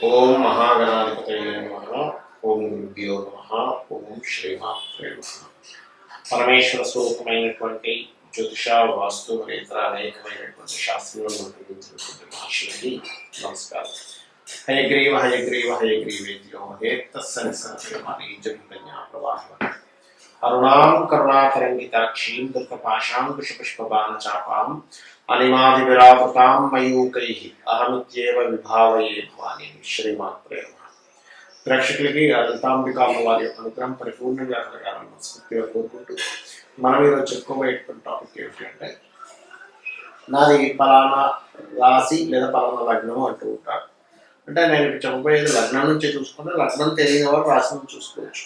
ఓం మహాగణాధిపతయ నమ ఓం గురుభ్యో నమ ఓం శ్రీమాత్రే నమ పరమేశ్వర స్వరూపమైనటువంటి జ్యోతిష వాస్తు మరియు ఇతర అనేకమైనటువంటి శాస్త్రంలో ఉపయోగించినటువంటి మహర్షులకి నమస్కారం హయగ్రీవ హయగ్రీవ హయగ్రీవేద్యో హే తస్సని సరసమాని జగన్యా ప్రవాహం అరుణాం కరుణాతరంగితాక్షీం దుర్గపాశాంకుశపుష్పబాణచాపాం అనిమాదివిరావృతాం మయూకై అహమిత్యేవ విభావయే భవాని శ్రీమాత్రే ప్రేమ ప్రేక్షకులకి లలితాంబికామ్మ వారి యొక్క అనుగ్రహం పరిపూర్ణంగా కలగాలని మనస్ఫూర్తిగా కోరుకుంటూ మనం ఈరోజు చెప్పుకోబోయేటువంటి టాపిక్ ఏమిటంటే అంటే నాది పలానా రాశి లేదా పలానా లగ్నం అంటూ ఉంటారు. అంటే నేను చెప్పబోయేది లగ్నం నుంచి చూసుకుంటే లగ్నం తెలియని వారు రాశి నుంచి చూసుకోవచ్చు.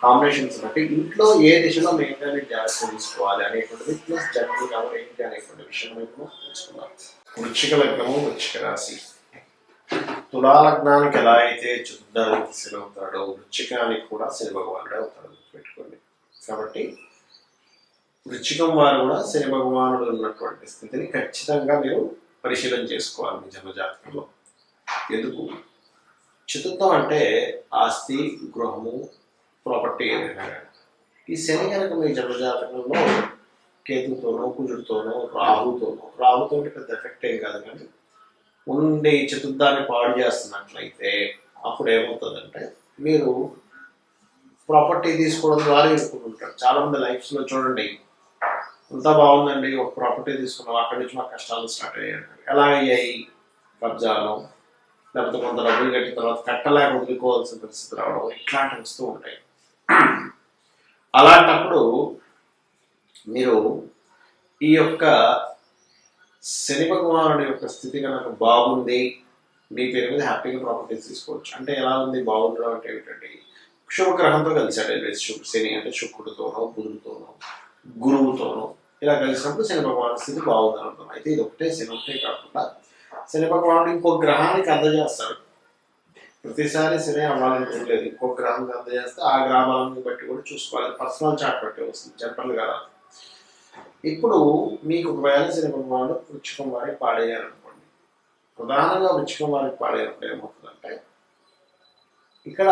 కాంబినేషన్స్ బట్టి ఇంట్లో ఏ దిశలో మెయిన్గా జాగ్రత్త తీసుకోవాలి అనేటువంటిది ప్లస్ జర్నీ కవర్ ఏంటి అనేటువంటి విషయం మేము తెలుసుకున్నాం వృచ్చిక లగ్నము వృచ్చిక రాశి. తులాలగ్నానికి ఎలా అయితే చుద్దానికి శని అవుతాడో వృచ్చికానికి కూడా శని భగవానుడే అవుతాడు పెట్టుకోండి కాబట్టి వృచ్చికం వారు కూడా శని భగవానుడు ఉన్నటువంటి స్థితిని ఖచ్చితంగా మీరు పరిశీలన చేసుకోవాలి మీ జన్మజాతకంలో ఎందుకు? చతుర్థం అంటే ఆస్తి గృహము ప్రాపర్టీ ఈ శని కనుక మీ జన్మజాతకంలో కేతుతోనో కుజుడితోనో రాహుతోనో రాహుతో పెద్ద ఎఫెక్ట్ ఏం కాదు కానీ ఉండే ఈ చతుర్థాన్ని పాడు చేస్తున్నట్లయితే అప్పుడు ఏమవుతుందంటే మీరు ప్రాపర్టీ తీసుకోవడం ద్వారా ఇరుక్కుంటుంటారు చాలామంది లైఫ్స్లో చూడండి అంతా బాగుందండి ఒక ప్రాపర్టీ తీసుకున్నాం అక్కడి నుంచి మా కష్టాలు స్టార్ట్ అయ్యాయి ఎలా అయ్యాయి? కబ్జాలు లేకపోతే కొంత డబ్బులు కట్టిన తర్వాత కట్టలేక వదులుకోవాల్సిన పరిస్థితి రావడం ఇట్లాంటివి వస్తూ ఉంటాయి. అలాంటప్పుడు మీరు ఈ యొక్క శని భగవానుడి యొక్క స్థితి కనుక బాగుంది మీ పేరు మీద హ్యాపీగా ప్రాపర్టీస్ తీసుకోవచ్చు. అంటే ఎలా ఉంది? బాగుండడం అంటే ఏమిటంటే శుభగ్రహంతో కలిసాడు ఎల్వేస్ శుభ శని అంటే శుక్రుడితోనో బుధుడితోనో గురువుతోనో ఇలా కలిసినప్పుడు శని భగవాన్ స్థితి బాగుందని అనుకుంటాం అయితే ఇది ఒకటే శని ఒకటే కాకుండా శని భగవానుడు ఇంకో గ్రహానికి అందజేస్తాడు. ప్రతిసారి శని అవ్వాలని లేదు ఇంకో గ్రామం అందజేస్తే ఆ గ్రామాలను బట్టి కూడా చూసుకోవాలి. పర్సనల్ చాట్ బట్టి వస్తుంది. జనరల్గా ఇప్పుడు మీకు ఒకవేళ సినీ భగవానుడు వృక్షకుమారి వారికి పాడేయాలనుకోండి ప్రధానంగా వృక్షకుమారి వారికి ఏమవుతుందంటే ఇక్కడ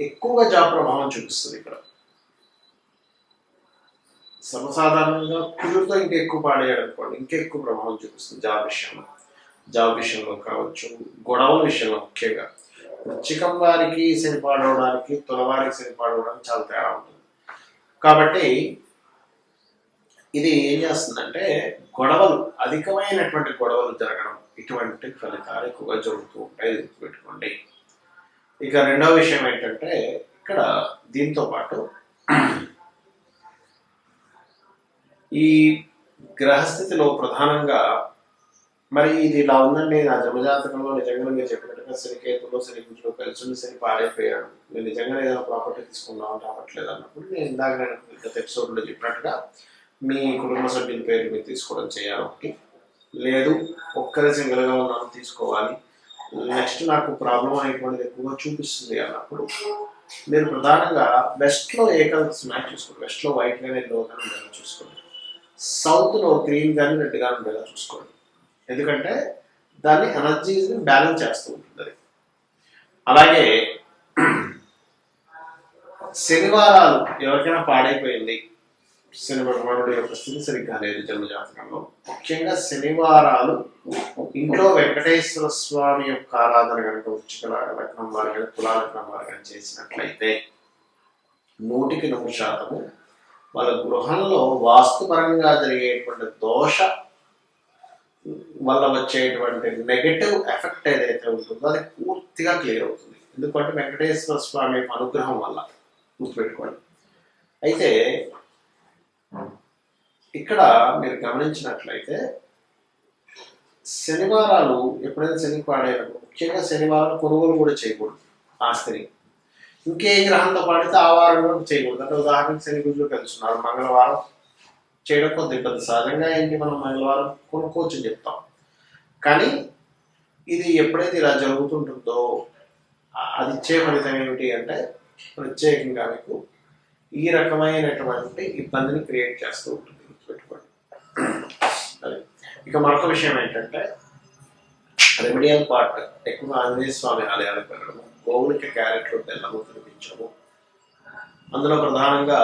ఎక్కువగా జాబ్ ప్రభావం చూపిస్తుంది ఇక్కడ. సర్వసాధారణంగా కుదురుతో ఇంకా ఎక్కువ పాడేయాడు అనుకోండి ఇంకా ఎక్కువ ప్రభావం చూపిస్తుంది జాబ్ విషయంలో. జాబ్ విషయంలో కావచ్చు గొడవల విషయంలో ముఖ్యంగా. వృచ్చికం వారికి సరిపాడవడానికి తులవారికి సరిపాడవడానికి చాలా తేడా ఉంటుంది. కాబట్టి ఇది ఏం చేస్తుందంటే గొడవలు అధికమైనటువంటి గొడవలు జరగడం ఇటువంటి ఫలితాలు ఎక్కువగా జరుగుతూ ఉంటాయి. గుర్తుపెట్టుకోండి. ఇక రెండవ విషయం ఏంటంటే ఇక్కడ దీంతో పాటు ఈ గ్రహస్థితిలో ప్రధానంగా మరి ఇది ఇలా ఉందండి నా జమజాతకంలో నిజంగా మీరు చెప్పినట్టుగా శనికేతులో శని గుంజులో కలిసి ఉండి శని పాడైపోయాడు నేను నిజంగా ఏదైనా ప్రాపర్టీ తీసుకుందాం అంటే అవ్వట్లేదు అన్నప్పుడు నేను ఇందాక నేను గత ఎపిసోడ్లో చెప్పినట్టుగా మీ కుటుంబ సభ్యుల పేరు మీరు తీసుకోవడం చేయాలి ఒకటి. లేదు ఒక్కరే సింగిల్గా ఉన్నాను తీసుకోవాలి. నెక్స్ట్ నాకు ప్రాబ్లం అనేటువంటిది ఎక్కువగా చూపిస్తుంది అన్నప్పుడు మీరు ప్రధానంగా వెస్ట్లో ఏ కలర్స్ మ్యాచ్ చూసుకోండి. వెస్ట్లో వైట్ కానీ ఎల్లో కానీ ఉండేలా చూసుకోండి. సౌత్లో గ్రీన్ కానీ రెడ్ కానీ ఉండేలా చూసుకోండి. ఎందుకంటే దాన్ని ఎనర్జీని బ్యాలెన్స్ చేస్తూ ఉంటుంది. అది అలాగే శనివారాలు ఎవరికైనా పాడైపోయింది. శని భగవానుడి యొక్క స్థితి సరిగ్గా లేదు జన్మజాతకంలో. ముఖ్యంగా శనివారాలు ఇంట్లో వెంకటేశ్వర స్వామి యొక్క ఆరాధన కనుక వృచ్చిక లగ్నం వారు కనుక కులాలగ్నం వారు చేసినట్లయితే నూటికి నూరు శాతము వాళ్ళ గృహంలో వాస్తుపరంగా జరిగేటువంటి దోష వల్ల వచ్చేటువంటి నెగటివ్ ఎఫెక్ట్ ఏదైతే ఉంటుందో అది పూర్తిగా క్లియర్ అవుతుంది. ఎందుకంటే వెంకటేశ్వర స్వామి అనుగ్రహం వల్ల గుర్తుపెట్టుకోండి. అయితే ఇక్కడ మీరు గమనించినట్లయితే శనివారాలు ఎప్పుడైనా శని పాడైనప్పుడు ముఖ్యంగా శనివారం కొనుగోలు కూడా చేయకూడదు ఆస్తిని. ఇంకే గ్రహంతో పాడితే ఆ వారం కూడా చేయకూడదు. అంటే ఉదాహరణకు శని గురులు కలుస్తున్నారు మంగళవారం చేయడం కొద్ది ఇబ్బంది. సహజంగా ఏంటి మనం మంగళవారం కొనుక్కోవచ్చు చెప్తాం. కానీ ఇది ఎప్పుడైతే ఇలా జరుగుతుంటుందో అది ఇచ్చే ఫలితం ఏమిటి అంటే ప్రత్యేకంగా మీకు ఈ రకమైనటువంటి ఇబ్బందిని క్రియేట్ చేస్తూ ఉంటుంది. గుర్తుపెట్టుకోండి. అది ఇక మరొక విషయం ఏంటంటే రెమిడియల్ పార్ట్ ఎక్కువ ఆంజనేయ స్వామి ఆలయాలకు వెళ్ళడము గోవులకి క్యారెట్లు బెల్లము తినిపించము అందులో ప్రధానంగా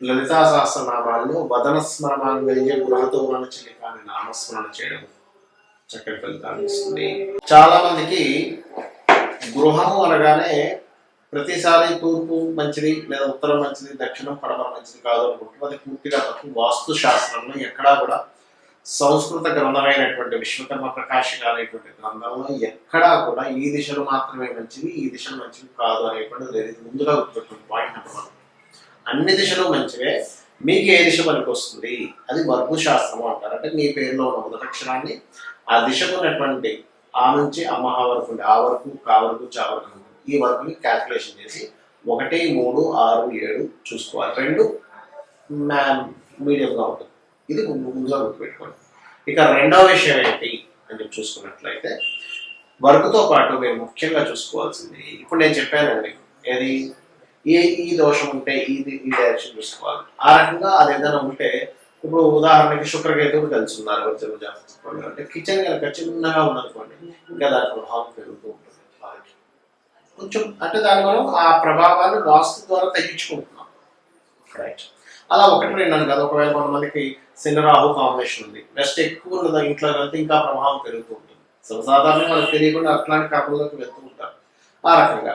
లలితా సహస్రనామాల్లో వదన స్మరణాన్ని గృహతో ఉన్న చిలికాని నామస్మరణ చేయడం చక్కటి ఫలితాన్ని ఇస్తుంది. చాలా మందికి గృహం అనగానే ప్రతిసారి తూర్పు మంచిది లేదా ఉత్తరం మంచిది దక్షిణం పడమర మంచిది కాదు అనుకుంటున్నాం అది పూర్తిగా తప్పు. వాస్తు శాస్త్రంలో ఎక్కడా కూడా సంస్కృత గ్రంథమైనటువంటి విశ్వకర్మ ప్రకాశిక అనేటువంటి గ్రంథంలో ఎక్కడా కూడా ఈ దిశలు మాత్రమే మంచివి ఈ దిశలు మంచివి కాదు అనేటువంటి లేదు. ముందుగా గుర్తుపెట్టుకుని పాయింట్ నెంబర్ వన్ అన్ని దిశలు మంచివే. మీకు ఏ దిశ పనికి వస్తుంది అది వర్గు శాస్త్రము అంటారు. అంటే మీ పేరులో ఉన్న మొదటక్షరాన్ని ఆ దిశకు ఉన్నటువంటి ఆ నుంచి అమ్మహ వరకు ఉండే ఆ వరకు కా వరకు చా వరకు ఈ వరకుని క్యాల్కులేషన్ చేసి ఒకటి మూడు ఆరు ఏడు చూసుకోవాలి. రెండు మీడియంగా ఉంటుంది. ఇది ముందుగా గుర్తుపెట్టుకోండి. ఇక రెండవ విషయం ఏంటి అని చెప్పి చూసుకున్నట్లయితే వర్క్తో పాటు మేము ముఖ్యంగా చూసుకోవాల్సింది ఇప్పుడు నేను చెప్పానండి ఏది? ఏ ఈ దోషం ఉంటే ఇది ఈ డైరెక్షన్ చూసుకోవాలి. ఆ రకంగా అది ఏదైనా ఉంటే ఇప్పుడు ఉదాహరణకి శుక్రకేతువుడు కలిసి ఉన్నారు వజ్రం అంటే కిచెన్ కనుక చిన్నగా ఉందనుకోండి ఇంకా దాని ప్రభావం పెరుగుతూ ఉంటుంది కొంచెం అంటే దానివల్ల మనం ఆ ప్రభావాన్ని వాస్తు ద్వారా తగ్గించుకుంటున్నాం. రైట్ అలా ఒకటి రెండు కదా ఒకవేళ కొంతమందికి శనిరాహు కాంబినేషన్ ఉంది. నెక్స్ట్ ఎక్కువ ఉన్నది ఇంట్లో వెళ్తే ఇంకా ప్రభావం పెరుగుతూ ఉంటుంది. సర్వసాధారణంగా మనకు తెలియకుండా అట్లాంటి కాపుల్లోకి వెళ్తూ ఉంటారు ఆ రకంగా.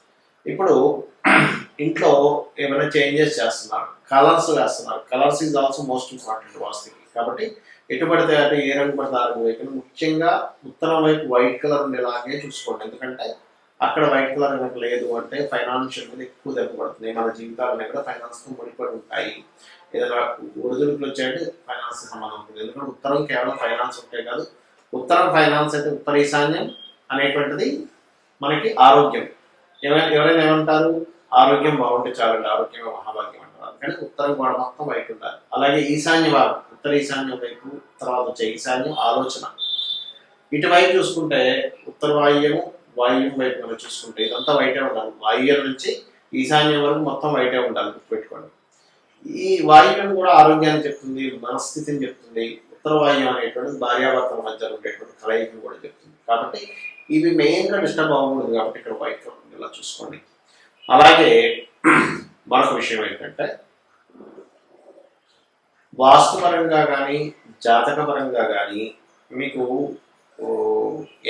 ఇప్పుడు ఇంట్లో ఏమైనా చేంజెస్ చేస్తున్నారు కలర్స్ వేస్తున్నారు. Colours is also most important వాస్తుకి కాబట్టి ఎటు పడితే అంటే ఏ రంగు పడితే ఆ రంగు. ముఖ్యంగా ఉత్తరం వైపు వైట్ కలర్ ఉండేలాగే చూసుకోండి. ఎందుకంటే అక్కడ వైట్ కలర్ కనుక లేదు అంటే ఫైనాన్షియల్ మీద ఎక్కువ దెబ్బ పడుతుంది. మన జీవితాలన్నీ కూడా ఫైనాన్స్తో ముడిపడి ఉంటాయి. ఏదైనా ఒడిదుడుకులు వచ్చాయంటే ఫైనాన్స్ సంబంధం ఉంటుంది. ఎందుకంటే ఉత్తరం కేవలం ఫైనాన్స్ ఉంటే కాదు. ఉత్తరం ఫైనాన్స్ అయితే ఉత్తర ఈశాన్యం అనేటువంటిది మనకి ఆరోగ్యం. ఎవరైనా ఎవరైనా ఏమంటారు? ఆరోగ్యం బాగుంటే చాలండి ఆరోగ్యమే మహాభాగ్యం అంటారు. అందుకని ఉత్తరం గోడ మొత్తం వైపు ఉండాలి. అలాగే ఈశాన్య భాగం ఉత్తర ఈశాన్యం వైపు తర్వాత వచ్చే ఈశాన్యం ఆలోచన. ఇటువైపు చూసుకుంటే ఉత్తర వాయువ్యము వాయువ్యం వైపు మనం చూసుకుంటే ఇదంతా వైటే ఉండాలి. వాయువ్యం నుంచి ఈశాన్యం వరకు మొత్తం వైటే ఉండాలి గుర్తుపెట్టుకోండి. ఈ వాయువ్యం కూడా ఆరోగ్యాన్ని చెప్తుంది మనస్థితిని చెప్తుంది ఉత్తర అనేటువంటి భార్యాభర్తల మధ్య ఉండేటువంటి కలయికను కూడా చెప్తుంది. కాబట్టి ఇవి మెయిన్గా డిస్టర్బ్ అవ్వకూడదు కాబట్టి ఇక్కడ వైట్ ఇలా చూసుకోండి. అలాగే మరొక విషయం ఏంటంటే వాస్తుపరంగా కానీ జాతకపరంగా కానీ మీకు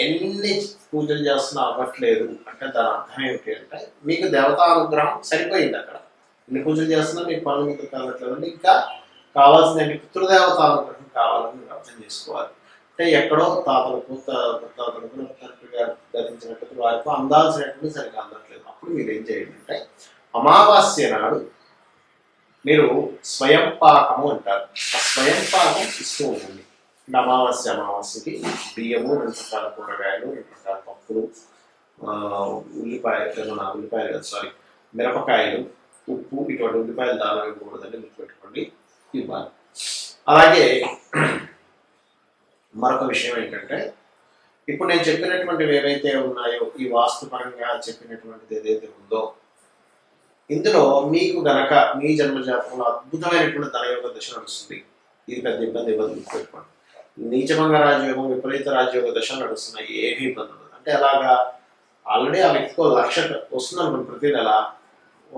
ఎన్ని పూజలు చేస్తున్నా అవ్వట్లేదు అంటే దాని అర్థం ఏమిటి అంటే మీకు దేవతా అనుగ్రహం సరిపోయింది అక్కడ. ఎన్ని పూజలు చేస్తున్నా మీకు పనులు ముందుకు కావట్లేదు ఇంకా కావాల్సిన పితృదేవతానుగ్రహం కావాలని అర్థం చేసుకోవాలి. అంటే ఎక్కడో తాతలకు తాతలకు తండ్రి గారు ధరించినట్టు వారికి అందాల్సినట్టు సరిగ్గా అందట్లేదు. అప్పుడు మీరు ఏం చేయండి అంటే అమావాస్య నాడు మీరు స్వయం పాకము అంటారు. ఆ స్వయం పాకం ఇస్తూ ఉంటుంది అంటే అమావాస్య అమావాస్యకి బియ్యము రెండు రకాల కూరగాయలు రెండు రకాల పప్పులు ఉల్లిపాయలు మన ఉల్లిపాయలు సారీ మిరపకాయలు ఉప్పు ఇటువంటి ఉల్లిపాయలు దాదాపు ఇవ్వకూడదని గుర్తుపెట్టుకోండి. ఇవ్వాలి. అలాగే మరొక విషయం ఏంటంటే ఇప్పుడు నేను చెప్పినటువంటివి ఏవైతే ఉన్నాయో ఈ వాస్తుపరంగా చెప్పినటువంటిది ఏదైతే ఉందో ఇందులో మీకు గనక మీ జన్మజాతకంలో అద్భుతమైనటువంటి ధనయోగ దశ నడుస్తుంది. ఇది పెద్ద ఇబ్బంది ఇబ్బంది గుర్తుపెట్టుకోండి. నీచమంగ రాజయోగం విపరీత రాజయోగ దశ నడుస్తున్నాయి ఏమీ ఇబ్బంది ఉండదు. అంటే అలాగా ఆల్రెడీ ఆ వ్యక్తికి లక్ష వస్తుంది అనుకోండి ప్రతి నెల.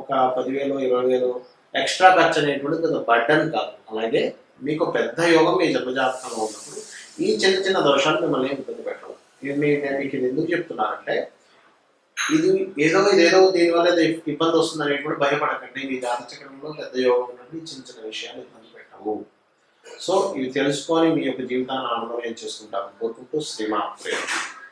ఒక పదివేలు ఇరవై వేలు ఎక్స్ట్రా ఖర్చు అనేటువంటిది పెద్ద బడ్డన్ కాదు. అలాగే మీకు పెద్ద యోగం మీ జన్మజాతకంలో ఉన్నప్పుడు ఈ చిన్న చిన్న దోషాలు మిమ్మల్ని ఇబ్బంది పెట్టడం. ఇది మీ- నేను మీకు ఇది ఎందుకు చెప్తున్నానంటే ఇది ఏదో ఇదేదో దీనివల్ల ఇబ్బంది వస్తుందని కూడా భయపడకండి. మీ జాతచక్రంలో పెద్ద యోగం నుండి చిన్న చిన్న విషయాలు ఇబ్బంది పెట్టవు. సో ఇవి తెలుసుకొని మీ యొక్క జీవితాన్ని ఆనందమయం చేసుకుంటాము. కోరుకుంటూ శ్రీమా ప్రేమ